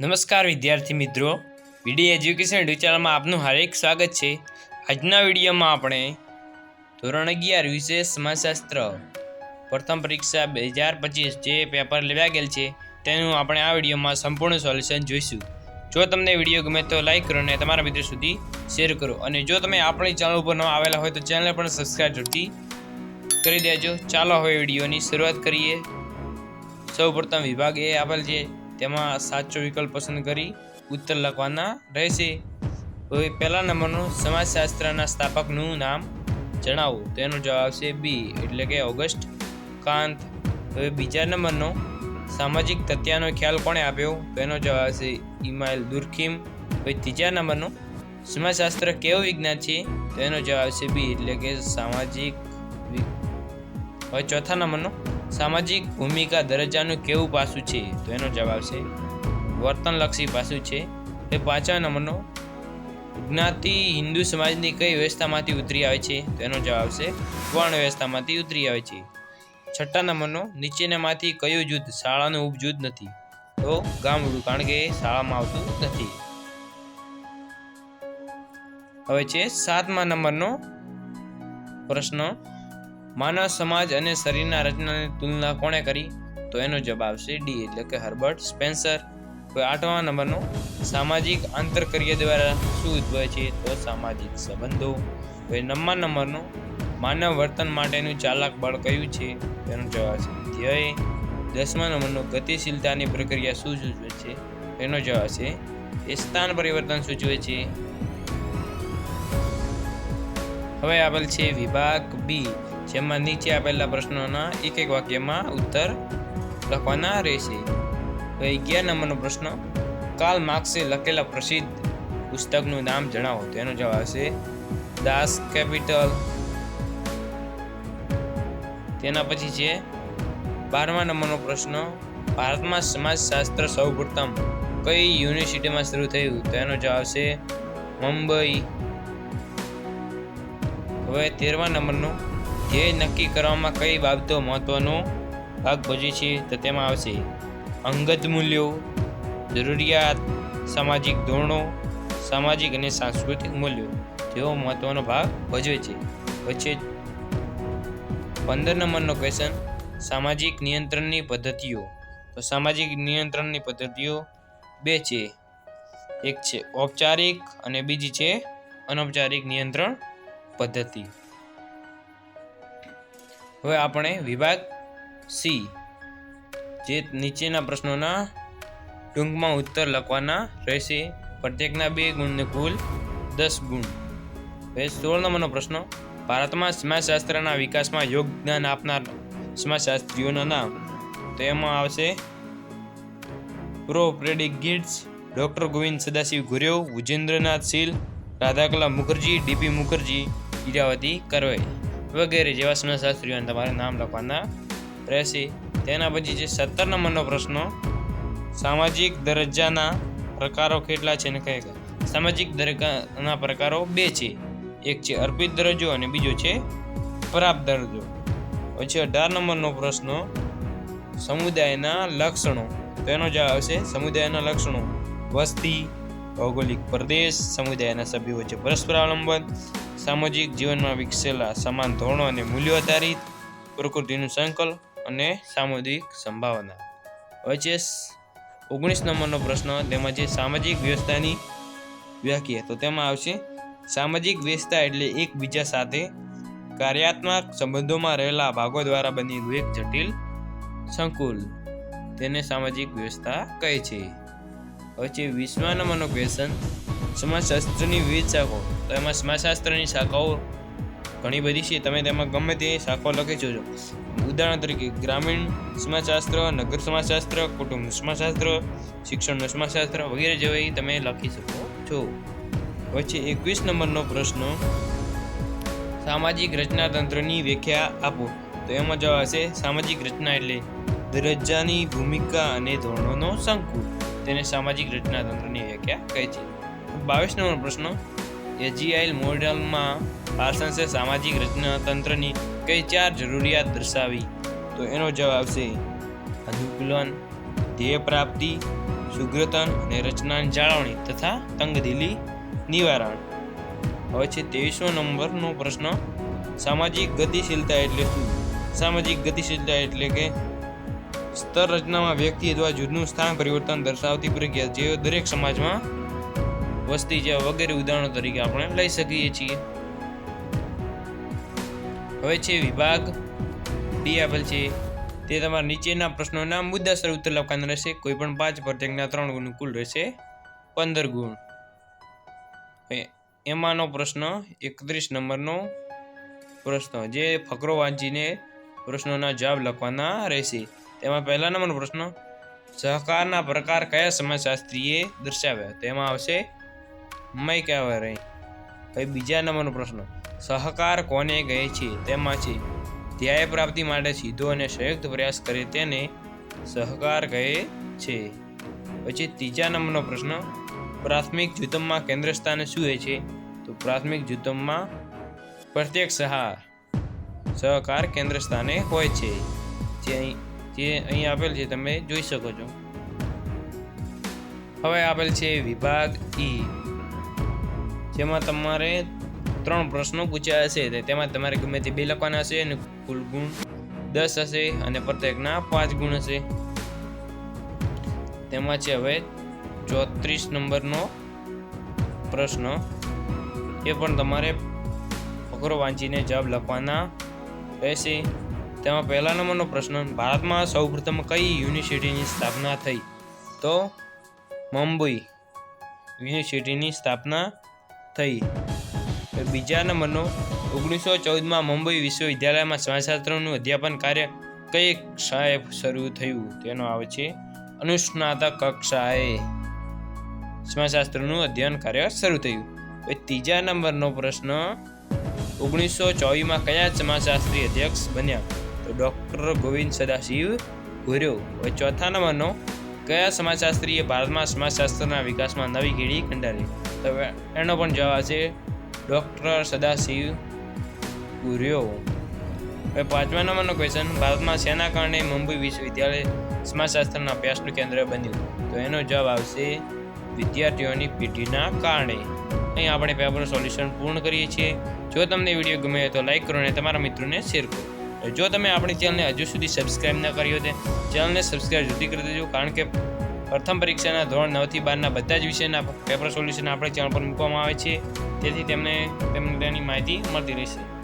નમસ્કાર વિદ્યાર્થી મિત્રો. વીડી એજ્યુકેશન યુટ્યુબ ચેનલમાં આપનું હાર્દિક સ્વાગત છે. આજના વિડીયોમાં આપણે ધોરણ અગિયાર વિશેષ સમાજશાસ્ત્ર પ્રથમ પરીક્ષા બે હજાર પચીસ જે પેપર લેવા ગયેલ છે, તેનું આપણે આ વિડીયોમાં સંપૂર્ણ સોલ્યુશન જોઈશું. જો તમને વીડિયો ગમે તો લાઈક કરો અને તમારા મિત્રો સુધી શેર કરો. અને જો તમે આપણી ચેનલ ઉપર ન આવેલા હોય તો ચેનલ પણ સબસ્ક્રાઈબ જરૂરથી કરી દેજો. ચાલો હવે વિડીયોની શરૂઆત કરીએ. સૌ પ્રથમ વિભાગ એ આપેલ છે. તેમાં સાચો વિકલ્પ પસંદ કરી ઉત્તર લખવાના રહેશે. હવે પહેલા નંબરનું સમાજશાસ્ત્રના સ્થાપકનું નામ જણાવો. તેનો જવાબ છે બી, એટલે કે ઓગસ્ટ કાંત. હવે બીજા નંબરનો સામાજિક તથ્યનો ખ્યાલ કોણે આપ્યો? તેનો જવાબ છે ઇમાઇલ દુર્ખીમ. હવે ત્રીજા નંબરનો સમાજશાસ્ત્ર કેવું વિજ્ઞાન છે? તેનો જવાબ છે બી, એટલે કે સામાજિક હવે ચોથા નંબરનો સામાજિક ભૂમિકા દરજ્જાનું કેવું પાસું છે તો એનો જવાબ છે, વર્તનલક્ષી પાસું છે. એ પાંચમા નંબરનો, જ્ઞાતિ હિન્દુ સમાજની કઈ વ્યવસ્થામાંથી ઉતરી આવે છે તો એનો જવાબ છે, વર્ણ વ્યવસ્થામાંથી ઉતરી આવે છે. છઠ્ઠા નંબરનો, નીચેનામાંથી કયું જૂથ શાળાનું ઉપજૂથ નથી? તો ગામડું કારણ કે શાળામાં આવતું નથી. હવે છે સાતમા નંબરનો પ્રશ્ન. માનવ સમાજ અને શરીરના રચનાની તુલના કોણે કરી? તો એનો જવાબ છે ડી, એટલે કે હર્બર્ટ સ્પેન્સર. કોઈ આઠમા નંબરનો, સામાજિક આંતરક્રિયા દ્વારા શું ઉદ્ભવે છે? તો સામાજિક સંબંધો. કોઈ નવમા નંબરનો, માનવ વર્તન માટેનું ચાલક બળ કયું છે? તેનો જવાબ છે ધ્યેય દસમા નંબરનો, ગતિશીલતાની પ્રક્રિયા શું સૂચવે છે? એનો જવાબ છે એ સ્થાન પરિવર્તન સૂચવે છે. હવે આપેલ છે વિભાગ બી. જેમાં નીચે આપેલા પ્રશ્નોના એક એક વાક્યમાં ઉત્તર લખવાના રહેશે. હવે અગિયાર નંબરનો પ્રશ્ન કાર્લ માર્ક્સે લખેલા પ્રસિદ્ધ પુસ્તકનું નામ જણાવો. તેનો જવાબ છે દાસ કેપિટલ. તેના પછી છે, બારમા નંબરનો પ્રશ્ન, ભારતમાં સમાજશાસ્ત્ર સૌપ્રથમ કઈ યુનિવર્સિટીમાં શરૂ થયું? તેનો જવાબ છે મુંબઈ. હવે તેરમા નંબરનો ધ્યેય નક્કી કરવામાં કઈ બાબતો મહત્વનો ભાગ ભજવે છે તો તેમાં આવશે. અંગત મૂલ્યો, જરૂરિયાત, સામાજિક ધોરણો, સામાજિક અને સાંસ્કૃતિક મૂલ્યો, તેઓ મહત્વનો ભાગ ભજવે છે. પછી પંદર નંબરનો ક્વેશ્ચન સામાજિક નિયંત્રણની પદ્ધતિઓ. તો સામાજિક નિયંત્રણની પદ્ધતિઓ બે છે. એક છે ઔપચારિક અને બીજી છે અનૌપચારિક નિયંત્રણ પદ્ધતિ. હવે આપણે વિભાગ સી, જે નીચેના પ્રશ્નોના ટૂંકમાં ઉત્તર લખવાના રહેશે. પ્રત્યેકના બે ગુણને કુલ દસ ગુણ. હવે સોળ નંબરનો પ્રશ્ન. ભારતમાં સમાજશાસ્ત્રના વિકાસમાં યોગદાન આપનાર સમાજશાસ્ત્રીઓના નામ. તો એમાં આવશે pro Patrick Geddes, doctor Govind Sadashiv Ghurye Vijendranath Seal, Radhakala Mukherjee, DP Mukherjee, Irawati Karve વગેરે જેવા સમાજશાસ્ત્રીઓને તમારે નામ લખવાના રહેશે. તેના પછી છે સત્તર નંબરનો પ્રશ્ન, સામાજિક દરજ્જાના પ્રકારો કેટલા છે ને કયા સામાજિક દરજ્જાના પ્રકારો બે છે. એક છે અર્પિત દરજ્જો અને બીજો છે પ્રાપ્ત દરજ્જો. પછી અઢાર નંબરનો પ્રશ્ન, સમુદાયના લક્ષણો. તો એનો જવાબ આવશે સમુદાયના લક્ષણો. વસ્તી, ભૌગોલિક પ્રદેશ, સમુદાયના સભ્યો વચ્ચે પરસ્પર અવલંબન સામાજિક જીવનમાં વિકસેલા સમાન ધોરણો અને મૂલ્યો આધારિત પ્રકૃતિનું સંકલ્પ અને સામુદાયિક સંભાવના. હવે ઓગણીસ નંબરનો પ્રશ્ન તેમાં છે સામાજિક વ્યવસ્થાની વ્યાખ્યા. તો તેમાં આવશે, સામાજિક વ્યવસ્થા એટલે એકબીજા સાથે કાર્યાત્મક સંબંધોમાં રહેલા ભાગો દ્વારા બનેલું એક જટિલ સંકુલ તેને સામાજિક વ્યવસ્થા કહે છે. હવે છે વીસમા નંબરનો ક્વેશ્ચન સમાજશાસ્ત્રની વિવિધ શાખાઓ તો એમાં સમાજશાસ્ત્રની શાખાઓ ઘણી બધી છે. તમે તેમાં ગમે તે શાખાઓ લખી જોજો. ઉદાહરણ તરીકે, ગ્રામીણ સમાજશાસ્ત્ર, નગર સમાજશાસ્ત્ર, કુટુંબ સમાજશાસ્ત્ર શિક્ષણનું સમાજશાસ્ત્ર વગેરે જેવી તમે લખી શકો છો. પછી એકવીસ નંબરનો પ્રશ્ન, સામાજિક રચનાતંત્રની વ્યાખ્યા આપો. તો એમાં જવાબ હશે સામાજિક રચના એટલે દરજ્જાની ભૂમિકા અને ધોરણોનો સંકુલ. તેને સામાજિક રચનાતંત્રની વ્યાખ્યા કહે છે. બાવીસ નંબર પ્રશ્ન એજીઆઈલ મોડલમાં પાર્સન્સે સામાજિક રચનાતંત્રની કઈ ચાર જરૂરિયાત દર્શાવી? તો એનો જવાબ છે અનુકૂલન, ધ્યેય પ્રાપ્તિ, સુગ્રતન અને રચનાની જાળવણી તથા તંગદિલી નિવારણ. હવે છે ત્રેવીસો નંબરનો પ્રશ્ન. સામાજિક ગતિશીલતા એટલે શું? સામાજિક ગતિશીલતા એટલે કે સ્તર રચનામાં વ્યક્તિ અથવા જૂથનું સ્થાન પરિવર્તન દર્શાવતી પ્રક્રિયા જે દરેક સમાજમાં વસ્તી છે વગેરે ઉદાહરણો તરીકે આપણે લઈ શકીએ છીએ. હવે છે વિભાગ. ડી આપેલ છે. તે તમારા નીચેના પ્રશ્નોના મુદ્દાસર ઉત્તર લખવાના રહેશે. કોઈ પણ પાંચ પ્રત્યેકના ત્રણ ગુણ કુલ રહેશે પંદર ગુણ. એમાંનો પ્રશ્ન એકત્રીસ નંબરનો પ્રશ્ન. જે ફકરો વાંચીને પ્રશ્નોના જવાબ લખવાના રહેશે. તેમાં પહેલા નંબરનો પ્રશ્ન, સહકારના પ્રકાર કયા સમાજશાસ્ત્રીએ દર્શાવ્યા? તેમાં આવશે મય કહેવાય રહી. ભાઈ, બીજા નંબરનો પ્રશ્ન. સહકાર કોને કહે છે? તેમાં છે, ધ્યેય પ્રાપ્તિ માટે સીધો અને સંયુક્ત પ્રયાસ કરે તેને સહકાર કહે છે. પછી ત્રીજા નંબરનો પ્રશ્ન, પ્રાથમિક જૂથમાં કેન્દ્ર સ્થાને શું હોય છે? તો પ્રાથમિક જૂથમાં પ્રત્યેક સહાર, સહકાર કેન્દ્ર સ્થાને હોય છે. જે જે અહીં આપેલ છે, તમે જોઈ શકો છો. હવે આપેલ છે વિભાગ ઈ. જેમાં તમારે ત્રણ પ્રશ્નો પૂછ્યા હશે. તેમાં તમારે ગમે તે બે લખવાના હશે અને કુલ ગુણ દસ હશે અને પ્રત્યેકના પાંચ ગુણ હશે. તેમાં છે હવે ચોત્રીસ નંબરનો પ્રશ્ન. એ પણ તમારે ફકરો વાંચીને જવાબ લખવાના રહેશે. તેમાં પહેલા નંબરનો પ્રશ્ન, ભારતમાં સૌપ્રથમ કઈ યુનિવર્સિટીની સ્થાપના થઈ? તો મુંબઈ યુનિવર્સિટીની સ્થાપના થઈ. બીજા નંબરનો ઓગણીસો ચૌદમાં મુંબઈ વિશ્વવિદ્યાલયમાં સમાજશાસ્ત્રનું અધ્યાપન કાર્ય કઈ કક્ષાએ શરૂ થયું? તેનો આવે છે, અનુસ્નાતક કક્ષાએ સમાજશાસ્ત્રનું અધ્યયન કાર્ય શરૂ થયું. ત્રીજા નંબરનો પ્રશ્ન, ઓગણીસો ચોવીસમાં કયા સમાજશાસ્ત્રી અધ્યક્ષ બન્યા? તો ડૉક્ટર ગોવિંદ સદાશિવ હવે ચોથા નંબરનો, કયા સમાજશાસ્ત્રીએ ભારતમાં સમાજશાસ્ત્રના વિકાસમાં નવી કીડી કંડારી હવે એનો પણ જવાબ છે ડૉક્ટર સદાશિવ ગુર્યો. હવે પાંચમા નંબરનો ક્વેશ્ચન ભારતમાં શેના કારણે મુંબઈ વિશ્વવિદ્યાલય સમાજશાસ્ત્રના અભ્યાસનું કેન્દ્ર બન્યું? તો એનો જવાબ આવશે વિદ્યાર્થીઓની પેઢીના કારણે. અહીં આપણે પેપરનું સોલ્યુશન પૂર્ણ કરીએ છીએ. જો તમને વીડિયો ગમે તો લાઇક કરો અને તમારા મિત્રોને શેર કરો. જો તમે આપણી ચેનલને હજુ સુધી સબસ્ક્રાઇબ ન કરી હોય તો ચેનલને સબસ્ક્રાઇબ જુદી કરી દેજો, કારણ કે પ્રથમ પરીક્ષાના ધોરણ નવથી બારના બધા જ વિષયના પેપર સોલ્યુશન આપણે ચેનલ પર મૂકવામાં આવે છે. તેથી તેમને તેમને માહિતી મળતી રહેશે.